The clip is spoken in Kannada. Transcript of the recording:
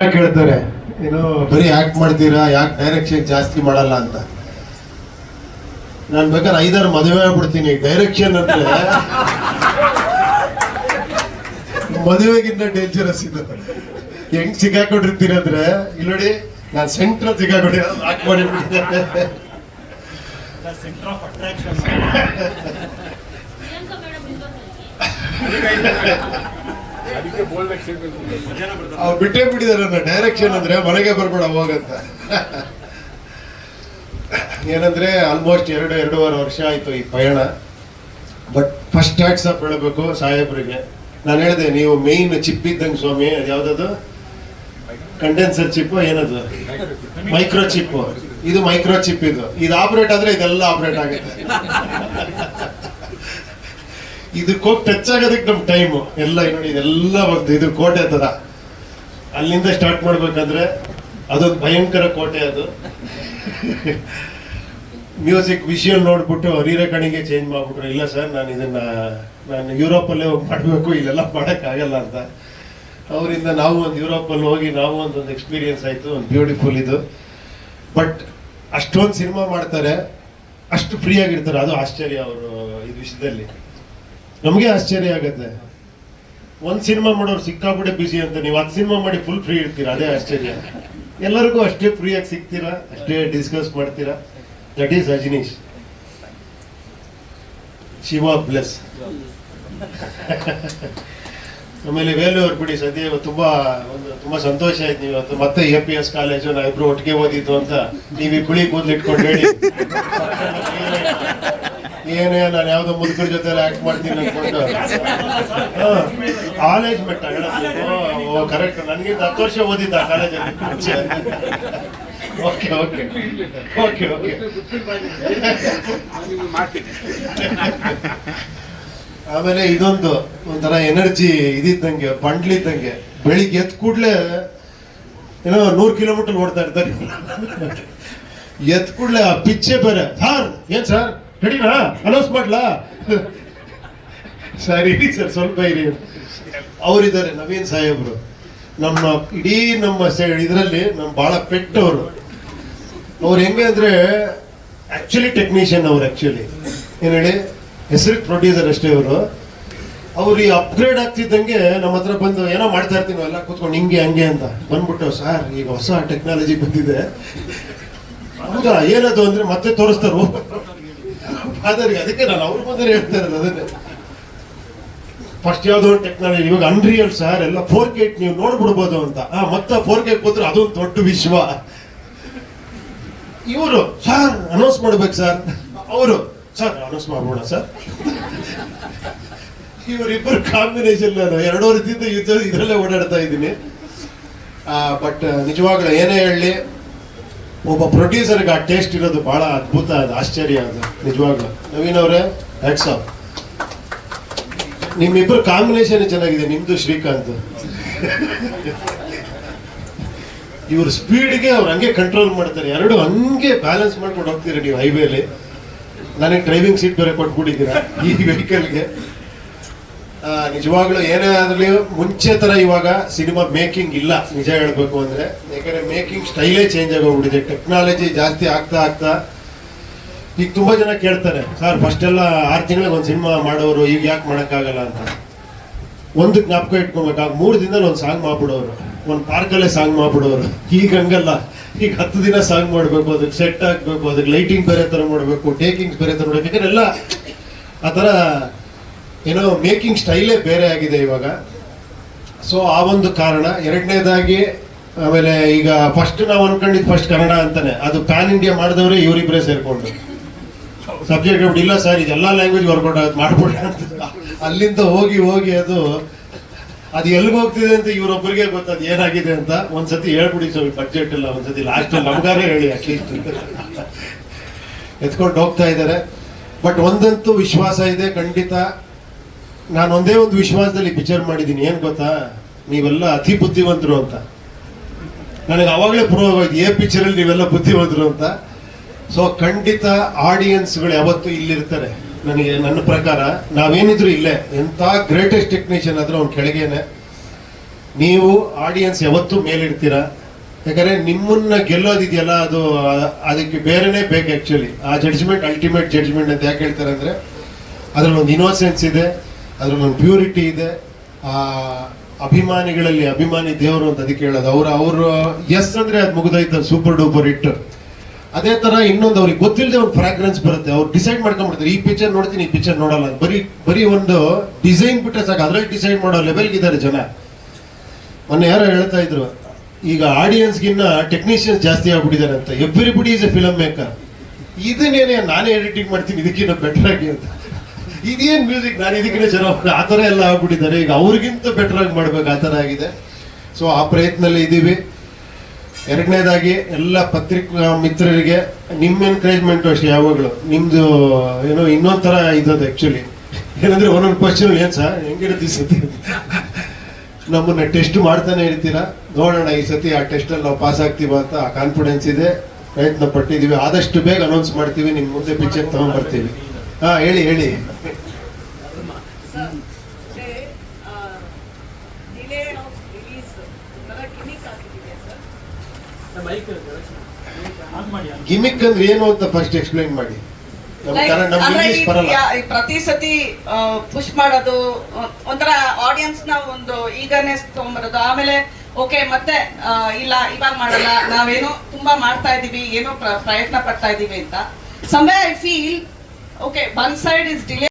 ಕೇಳ್ತಾರೆ ಏನು ಬರೀ ಆಕ್ಟ್ ಮಾಡ್ತೀರಾ? ಯಾಕೆ ಡೈರೆಕ್ಷನ್ ಜಾಸ್ತಿ ಮಾಡಲ್ಲ ಅಂತ? ನಾನು ಬೇಕಾದ್ರೆ ಐದಾರು ಮದುವೆ ಆಗ್ಬಿಡ್ತೀನಿ. ಡೈರೆಕ್ಷನ್ ಅಂದ್ರೆ ಮದುವೆಗಿಂತ ಡೇಂಜರಸ್ ಇದು. ಹೆಂಗ್ ಸಿಕ್ಕಾಕೊಂಡಿರ್ತೀನಿ ಅಂದ್ರೆ ಇಲ್ಲಿ ನೋಡಿ ನಾನು ಸೆಂಟ್ರಲ್ ಸಿಕ್ಕಾಕೊಂಡಿ ಆಕ್ಟ್ ಮಾಡಿಬಿಟ್ಟಿದ್ದೆ ಸೆಂಟರ್ ಆಫ್ ಅಟ್ರಾಕ್ಷನ್ ಅವ್ರು ಬಿಟ್ಟೇ ಬಿಟ್ಟಿದ್ದಾರೆ ನನ್ನ ಡೈರೆಕ್ಷನ್ ಅಂದ್ರೆ ಮನೆಗೆ ಬರ್ಬೇಡ ಹೋಗಂತ ಏನಂದ್ರೆ ಆಲ್ಮೋಸ್ಟ್ ಎರಡು ಎರಡೂವರೆ ವರ್ಷ ಆಯ್ತು ಈ ಪಯಣ. ಬಟ್ ಫಸ್ಟ್ ಟ್ಯಾಕ್ಸ್ ಅಪ್ ಹೇಳಬೇಕು ಸಾಹೇಬ್ರಿಗೆ. ನಾನು ಹೇಳಿದೆ ನೀವು ಮೇಯ್ನ್ ಚಿಪ್ ಇದ್ದಂಗೆ ಸ್ವಾಮಿ ಅದು ಯಾವ್ದದು? ಕಂಡೆನ್ಸರ್ ಚಿಪ್ ಏನದು? ಮೈಕ್ರೋ ಚಿಪ್ ಇದು ಮೈಕ್ರೋ ಚಿಪ್ ಇದು. ಇದು ಆಪರೇಟ್ ಆದ್ರೆ ಇದೆಲ್ಲ ಆಪರೇಟ್ ಆಗುತ್ತೆ. ಇದಕ್ಕೆ ಟಚ್ ಆಗೋದಕ್ಕೆ ನಮ್ ಟೈಮು ಎಲ್ಲ ನೋಡಿ, ಇದೆಲ್ಲ ಒಂದು ಇದು ಕೋಟೆ ಅಂತದ. ಅಲ್ಲಿಂದ ಸ್ಟಾರ್ಟ್ ಮಾಡ್ಬೇಕಂದ್ರೆ ಅದೊಂದು ಭಯಂಕರ ಕೋಟೆ ಅದು. ಮ್ಯೂಸಿಕ್ ವಿಷುವಲ್ ನೋಡ್ಬಿಟ್ಟು ಹರಿರ ಕಣಿಗೆ ಚೇಂಜ್ ಮಾಡ್ಬಿಟ್ರು. ಇಲ್ಲ ಸರ್ ನಾನು ಇದನ್ನ, ನಾನು ಯುರೋಪಲ್ಲೇ ಹೋಗಿ ಮಾಡಬೇಕು, ಇಲ್ಲೆಲ್ಲ ಆಗಲ್ಲ ಅಂತ. ಅವರಿಂದ ನಾವು ಒಂದು ಯುರೋಪಲ್ಲಿ ಹೋಗಿ ನಾವು ಒಂದೊಂದು ಎಕ್ಸ್ಪೀರಿಯನ್ಸ್ ಆಯ್ತು, ಒಂದು ಬ್ಯೂಟಿಫುಲ್ ಇದು. ಬಟ್ ಅಷ್ಟೊಂದು ಸಿನಿಮಾ ಮಾಡ್ತಾರೆ, ಅಷ್ಟು ಫ್ರೀ ಆಗಿರ್ತಾರೆ. ಅದು ಆಶ್ಚರ್ಯ ಅವರು, ಈ ವಿಷಯದಲ್ಲಿ. ನಮಗೆ ಆಶ್ಚರ್ಯ ಆಗತ್ತೆ. ಒಂದ್ ಸಿನಿಮಾ ಮಾಡೋರು ಸಿಕ್ಕಾಬಿಟ್ಟೆ ಬಿಸಿ ಅಂತ ನೀವು ಹತ್ತು ಸಿನಿಮಾ ಮಾಡಿ ಫುಲ್ ಫ್ರೀ ಇರ್ತೀರಾ ಅದೇ ಆಶ್ಚರ್ಯ. ಎಲ್ಲರಿಗೂ ಅಷ್ಟೇ ಫ್ರೀಯಾಗಿ ಸಿಗ್ತೀರಾ? ಅಷ್ಟೇ ಡಿಸ್ಕಸ್ ಮಾಡ್ತೀರಾ? That is Ajaneesh Shiva plus ಆಮೇಲೆ ವೇಲೂರ್ ಬಿಡಿ ಸದ್ಯ ತುಂಬಾ, ಒಂದು ತುಂಬಾ ಸಂತೋಷ ಆಯ್ತು ನೀವು ಇವತ್ತು. ಮತ್ತೆ ಎ ಪಿ ಎಸ್ ಕಾಲೇಜು ನಾವಿಬ್ರು ಒಟ್ಟಿಗೆ ಓದಿದ್ದು ಅಂತ. ನೀವು ಈ ಕುಳಿ ಕೂದಲು ಇಟ್ಕೊಂಡು ಹೇಳಿ. ಏನೇ ನಾನು ಯಾವ್ದೋ ಮುದುಕರ ಜೊತೆ ಆಕ್ಟ್ ಮಾಡ್ತೀನಿ ಅನ್ಕೊಂಡು. ಕಾಲೇಜ್ ಬೆಟ್ಟ ಕರೆಕ್ಟ್ ನನಗೆ ಹತ್ತು ವರ್ಷ ಓದಿದ್ದ ಕಾಲೇಜಲ್ಲಿ ಓಕೆ ಓಕೆ ಓಕೆ ಓಕೆ ಆಮೇಲೆ ಇದೊಂದು ಒಂಥರ ಎನರ್ಜಿ ಇದಿದ್ದಂಗೆ ಬಂಡ್ಲಿದ್ದಂಗೆ ಬೆಳಿಗ್ಗೆ ಎದ್ದ ಕೂಡ್ಲೆ ಏನೋ ನೂರು ಕಿಲೋಮೀಟರ್ ಓಡ್ತಾ ಇರ್ತಾರೆ. ಎದ್ದ ಕೂಡ್ಲೆ ಆ ಪಿಚ್ಚೆ ಬೇರೆ. ಸರ್, ಏನ್ ಸರ್? ರೆಡಿನಾ ಅನೌನ್ಸ್ ಮಾಡ್ಲಾ? ಸರಿ, ಸರ್, ಸ್ವಲ್ಪ ಇರಿ. ಅವರಿದ್ದಾರೆ ನವೀನ್ ಸಾಹೇಬ್ರು. ನಮ್ಮ ಇಡೀ ನಮ್ಮ ಇದರಲ್ಲಿ ನಮ್ಮ ಬಹಳ ಪೆಟ್ಟವರು. ಅವ್ರು ಹೆಂಗೆ ಅಂದ್ರೆ ಆಕ್ಚುಲಿ ಟೆಕ್ನಿಷಿಯನ್ ಅವ್ರು ಆಕ್ಚುಲಿ ಏನು ಹೇಳಿ? ಹೆಸರು ಪ್ರೊಡ್ಯೂಸರ್ ಅಷ್ಟೇ ಅವರು ಅವ್ರು ಈ ಅಪ್ಗ್ರೇಡ್ ಆಗ್ತಿದ್ದಂಗೆ ನಮ್ಮ ಹತ್ರ ಬಂದು ಏನೋ ಮಾಡ್ತಾ ಇರ್ತೀವಿ ಎಲ್ಲ ಕೂತ್ಕೊಂಡು ಹಿಂಗೆ, ಹಂಗೆ ಅಂತ. ಬಂದ್ಬಿಟ್ಟು, ಸರ್, ಈಗ ಹೊಸ ಟೆಕ್ನಾಲಜಿ ಬಂದಿದೆ. ಹೌದಾ? ಏನದು ಅಂದ್ರೆ ಮತ್ತೆ ತೋರಿಸ್ತಾರ? ಫಾದರ್ಗೆ ಅದಕ್ಕೆ ನಾನು ಅವ್ರ ಮುಂದೆ ಹೇಳ್ತಾ ಇರೋದು ಅದನ್ನೇ. ಫಸ್ಟ್ ಯಾವ್ದೋ ಟೆಕ್ನಾಲಜಿ ಇವಾಗ ಅನ್ರಿಯಲ್ ಸರ್ ಎಲ್ಲ ಫೋರ್ ಕೆಟ್ ನೀವು ನೋಡ್ಬಿಡ್ಬೋದು ಅಂತ. ಮತ್ತೆ ಫೋರ್ ಕೆ ಕೂತ್ರೆ ಅದೊಂದು ದೊಡ್ಡ ವಿಶ್ವ. ಇವರು ಸರ್ ಅನೌನ್ಸ್ ಮಾಡ್ಬೇಕು ಸರ್ ಅವರು ಸರ್ ಅನೌನ್ಸ್ ಮಾಡ್ಬೋಣ ಸರ್ ಇವರಿಬ್ಬರು ಕಾಂಬಿನೇಷನ್ ನಾನು ಎರಡು ವರ್ಷದಿಂದ ಯುದ್ಧ ಇದರಲ್ಲೇ ಓಡಾಡ್ತಾ ಇದ್ದೀನಿ. ಬಟ್ ನಿಜವಾಗ್ಲೂ ಏನೇ ಹೇಳಲಿ ಒಬ್ಬ ಪ್ರೊಡ್ಯೂಸರ್ಗೆ ಆ ಟೇಸ್ಟ್ ಇರೋದು ಬಹಳ ಅದ್ಭುತ, ಅದು ಆಶ್ಚರ್ಯ, ಅದು ನಿಜವಾಗ್ಲೂ. ನವೀನ್ ಅವರೇ ಹ್ಯಾಟ್ಸ್ ಆಫ್ ನಿಮ್ಮಿಬ್ಬರು ಕಾಂಬಿನೇಷನ್ ಚೆನ್ನಾಗಿದೆ, ನಿಮ್ದು ಶ್ರೀಕಾಂತ್. ಇವ್ರ ಸ್ಪೀಡ್ಗೆ ಅವ್ರು ಹಂಗೆ ಕಂಟ್ರೋಲ್ ಮಾಡ್ತಾರೆ. ಎರಡು ಹಂಗೆ ಬ್ಯಾಲೆನ್ಸ್ ಮಾಡ್ಕೊಂಡು ಹೋಗ್ತೀರಾ ನೀವು ಹೈವೇಲಿ ನನಗೆ ಡ್ರೈವಿಂಗ್ ಸೀಟ್ ಬೇರೆ ಕೊಟ್ಬಿಟ್ಟಿದ್ದೀರಾ ಈ ವೆಹಿಕಲ್ಗೆ ನಿಜವಾಗ್ಲೂ ಏನೇ ಆದ್ರೂ ಮುಂಚೆ ತರ ಇವಾಗ ಸಿನಿಮಾ ಮೇಕಿಂಗ್ ಇಲ್ಲ, ನಿಜ ಹೇಳಬೇಕು ಅಂದ್ರೆ. ಯಾಕಂದ್ರೆ ಮೇಕಿಂಗ್ ಸ್ಟೈಲೇ ಚೇಂಜ್ ಆಗೋಗ್ಬಿಟ್ಟಿದೆ ಟೆಕ್ನಾಲಜಿ ಜಾಸ್ತಿ ಆಗ್ತಾ ಆಗ್ತಾ. ಈಗ ತುಂಬಾ ಜನ ಕೇಳ್ತಾರೆ, ಸರ್ ಫಸ್ಟ್ ಎಲ್ಲ ಆರು ತಿಂಗಳಿಗೆ ಒಂದು ಸಿನಿಮಾ ಮಾಡೋರು, ಈಗ ಯಾಕೆ ಮಾಡೋಕ್ಕಾಗಲ್ಲ ಅಂತ? ಒಂದು ಜ್ಞಾಪಕ ಇಟ್ಕೊಬೇಕು, ಆಗ ಮೂರು ದಿನದಲ್ಲಿ ಒಂದು ಸಾಂಗ್ ಮಾಡ್ಬಿಡೋರು, ಒಂದು ಪಾರ್ಕಲ್ಲೇ ಸಾಂಗ್ ಮಾಡ್ಬಿಡೋರು. ಈಗ ಹಂಗಲ್ಲ, ಈಗ ಹತ್ತು ದಿನ ಸಾಂಗ್ ಮಾಡಬೇಕು, ಅದಕ್ಕೆ ಸೆಟ್ ಆಗಬೇಕು ಅದಕ್ಕೆ ಲೈಟಿಂಗ್ ಬೇರೆ ಥರ ಮಾಡಬೇಕು ಟೇಕಿಂಗ್ಸ್ ಬೇರೆ ಥರ ಮಾಡಬೇಕು. ಯಾಕಂದ್ರೆ ಎಲ್ಲ ಆ ಥರ ಏನೋ ಮೇಕಿಂಗ್ ಸ್ಟೈಲೇ ಬೇರೆ ಆಗಿದೆ ಇವಾಗ. ಸೊ ಆ ಒಂದು ಕಾರಣ. ಎರಡನೇದಾಗಿ, ಆಮೇಲೆ ಈಗ ಫಸ್ಟ್ ನಾವು ಅನ್ಕೊಂಡಿದ್ದು ಫಸ್ಟ್ ಕನ್ನಡ ಅಂತಾನೆ. ಅದು ಪ್ಯಾನ್ ಇಂಡಿಯಾ ಮಾಡಿದವರೇ ಇವರಿಬ್ಬರೇ ಸೇರ್ಕೊಂಡು. ಸಬ್ಜೆಕ್ಟ್ ಹೇಳ್ಬಿಟ್ಟು ಇಲ್ಲ ಸರ್ ಇದೆಲ್ಲ ಲ್ಯಾಂಗ್ವೇಜ್ ವರ್ಕೌಟ್ ಆಗುತ್ತೆ ಅಂತ. ಅಲ್ಲಿಂದ ಹೋಗಿ ಹೋಗಿ ಅದು ಅದು ಎಲ್ಲಿಗೆ ಹೋಗ್ತಿದೆ ಅಂತ ಇವರೊಬ್ಬರಿಗೆ ಗೊತ್ತದು, ಏನಾಗಿದೆ ಅಂತ. ಒಂದ್ಸತಿ ಹೇಳ್ಬಿಡಿ ಸರ್ ಬಜೆಟ್ ಇಲ್ಲ ಒಂದ್ಸತಿ ಲಾಸ್ಟ್ ನಮ್ಗಾರೇ ಹೇಳಿ ಅಟ್ಲೀಸ್ಟ್ ಎತ್ಕೊಂಡು ಹೋಗ್ತಾ ಇದ್ದಾರೆ. ಬಟ್ ಒಂದಂತೂ ವಿಶ್ವಾಸ ಇದೆ, ಖಂಡಿತ. ನಾನು ಒಂದೇ ಒಂದು ವಿಶ್ವಾಸದಲ್ಲಿ ಪಿಕ್ಚರ್ ಮಾಡಿದ್ದೀನಿ, ಏನು ಗೊತ್ತಾ? ನೀವೆಲ್ಲ ಅತಿ ಬುದ್ಧಿವಂತರು ಅಂತ. ನನಗೆ ಅವಾಗಲೇ ಪ್ರೂವ್ ಆಗೋಯ್ತು ಏ ಪಿಕ್ಚರಲ್ಲಿ ನೀವೆಲ್ಲ ಬುದ್ಧಿವಂತರು ಅಂತ. ಸೊ ಖಂಡಿತ ಆಡಿಯನ್ಸ್ಗಳು ಯಾವತ್ತೂ ಇಲ್ಲಿರ್ತಾರೆ. ನನಗೆ, ನನ್ನ ಪ್ರಕಾರ, ನಾವೇನಿದ್ರು ಇಲ್ಲೇ, ಎಂಥ ಗ್ರೇಟೆಸ್ಟ್ ಟೆಕ್ನಿಷಿಯನ್ ಆದ್ರೂ ಅವ್ನ ಕೆಳಗೇನೆ. ನೀವು ಆಡಿಯನ್ಸ್ ಯಾವತ್ತೂ ಮೇಲಿಡ್ತೀರಾ? ಯಾಕಂದರೆ ನಿಮ್ಮನ್ನ ಗೆಲ್ಲೋದಿದೆಯಲ್ಲ, ಅದು, ಅದಕ್ಕೆ ಬೇರೆನೇ ಬೇಕು ಆ್ಯಕ್ಚುಲಿ ಆ ಜಡ್ಜ್ಮೆಂಟ್ ಅಲ್ಟಿಮೇಟ್ ಜಡ್ಜ್ಮೆಂಟ್ ಅಂತ ಯಾಕೆ ಹೇಳ್ತಾರೆ ಅಂದರೆ, ಅದರಲ್ಲಿ ಒಂದು ಇನೋಸೆನ್ಸ್ ಇದೆ. ಅದ್ರಲ್ಲಿ ಒಂದು ಪ್ಯೂರಿಟಿ ಇದೆ. ಆ, ಅಭಿಮಾನಿಗಳಲ್ಲಿ ಅಭಿಮಾನಿ ದೇವರು ಅಂತ ಅದಕ್ಕೆ ಹೇಳೋದು. ಅವ್ರ, ಅವರು ಎಸ್ ಅಂದ್ರೆ ಅದು ಮುಗಿದೈತೆ ಸೂಪರ್ ಡೂಪರ್ ಹಿಟ್ ಅದೇ ತರ ಇನ್ನೊಂದು ಅವ್ರಿಗೆ ಗೊತ್ತಿಲ್ಲದೆ ಒಂದು ಫ್ರಾಗ್ರೆನ್ಸ್ ಬರುತ್ತೆ. ಅವ್ರು ಡಿಸೈಡ್ ಮಾಡ್ಕೊಂಡ್ಬಿಡ್ತಾರೆ. ಈ ಪಿಕ್ಚರ್ ನೋಡ್ತೀನಿ, ಈ ಪಿಕ್ಚರ್ ನೋಡಲ್ಲ. ಬರೀ ಬರೀ ಒಂದು ಡಿಸೈನ್ ಬಿಟ್ಟರೆ ಸಾಕು. ಅದ್ರಲ್ಲಿ ಡಿಸೈಡ್ ಮಾಡೋ ಲೆವೆಲ್ಗೆ ಇದ್ದಾರೆ ಜನ. ಮೊನ್ನೆ ಯಾರೋ ಹೇಳ್ತಾ ಇದ್ರು, ಈಗ ಆಡಿಯನ್ಸ್ಗಿನ್ನ ಟೆಕ್ನಿಷಿಯನ್ಸ್ ಜಾಸ್ತಿ ಆಗ್ಬಿಟ್ಟಿದ್ದಾರೆ ಅಂತ. Everybody is a film maker ಇದನ್ನೇನೆ ನಾನೇ ಎಡಿಟಿಂಗ್ ಮಾಡ್ತೀನಿ ಇದಕ್ಕಿಂತ ಬೆಟರ್ ಆಗಿ ಅಂತ. ಇದೇನ್ ಮ್ಯೂಸಿಕ್ ನಾನು ಇದಕ್ಕೆ ಜನ ಆ ಥರ ಎಲ್ಲ ಆಗ್ಬಿಟ್ಟಿದ್ದಾರೆ. ಈಗ ಅವ್ರಿಗಿಂತ ಬೆಟರ್ ಆಗಿ ಮಾಡ್ಬೇಕು ಆ ಥರ ಆಗಿದೆ. ಸೊ ಆ ಪ್ರಯತ್ನದಲ್ಲಿ ಇದ್ದೀವಿ. ಎರಡನೇದಾಗಿ, ಎಲ್ಲ ಪತ್ರಿಕಾ ಮಿತ್ರರಿಗೆ ನಿಮ್ಮ ಎನ್ಕರೇಜ್ಮೆಂಟ್ ಅಷ್ಟೇ, ಯಾವಾಗಲೂ. ನಿಮ್ದು, ಏನೋ ಇನ್ನೊಂದು ಥರ ಇದ್ದದ್ದು ಆ್ಯಕ್ಚುಲಿ ಏನಂದ್ರೆ ಒಂದೊಂದು ಕ್ವಶನ್ ಏನು ಸರ್? ಹೆಂಗಿರುತ್ತೆ ಈ ಸತಿ? ನಮ್ಮನ್ನ ಟೆಸ್ಟ್ ಮಾಡ್ತಾನೆ ಇರ್ತೀರಾ? ನೋಡೋಣ ಈ ಸತಿ ಆ ಟೆಸ್ಟಲ್ಲಿ ನಾವು ಪಾಸ್ ಆಗ್ತೀವ ಅಂತ ಆ ಕಾನ್ಫಿಡೆನ್ಸ್ ಇದೆ. ಪ್ರಯತ್ನ ಪಟ್ಟಿದ್ದೀವಿ. ಆದಷ್ಟು ಬೇಗ ಅನೌನ್ಸ್ ಮಾಡ್ತೀವಿ. ನಿಮ್ಮ ಮುಂದೆ ಪಿಕ್ಚರ್ ತಗೊಂಡ್ಬರ್ತೀವಿ. ಹಾ ಹೇಳಿ ಹೇಳಿ. ಗಿಮಿಕ್ ಅಂದ್ರೆ ಏನು ಅಂತ ಫಸ್ಟ್ ಎಕ್ಸ್ಪ್ಲೈನ್ ಮಾಡಿ. ಪ್ರತಿ ಸತಿ ಪುಷ್ ಮಾಡೋದು ಒಂಥರ ಆಡಿಯನ್ಸ್ನ ಒಂದು ಈಗರ್ನೆಸ್ ತಗೊಂಬರೋದು. ಆಮೇಲೆ ಓಕೆ ಮತ್ತೆ ಇಲ್ಲ ಇವಾಗ ಮಾಡಲ್ಲ ನಾವೇನೋ ತುಂಬಾ ಮಾಡ್ತಾ ಇದೀವಿ ಏನೋ ಪ್ರಯತ್ನ ಪಡ್ತಾ ಇದೀವಿ ಅಂತ. ಸಮಯ I feel okay one side is delay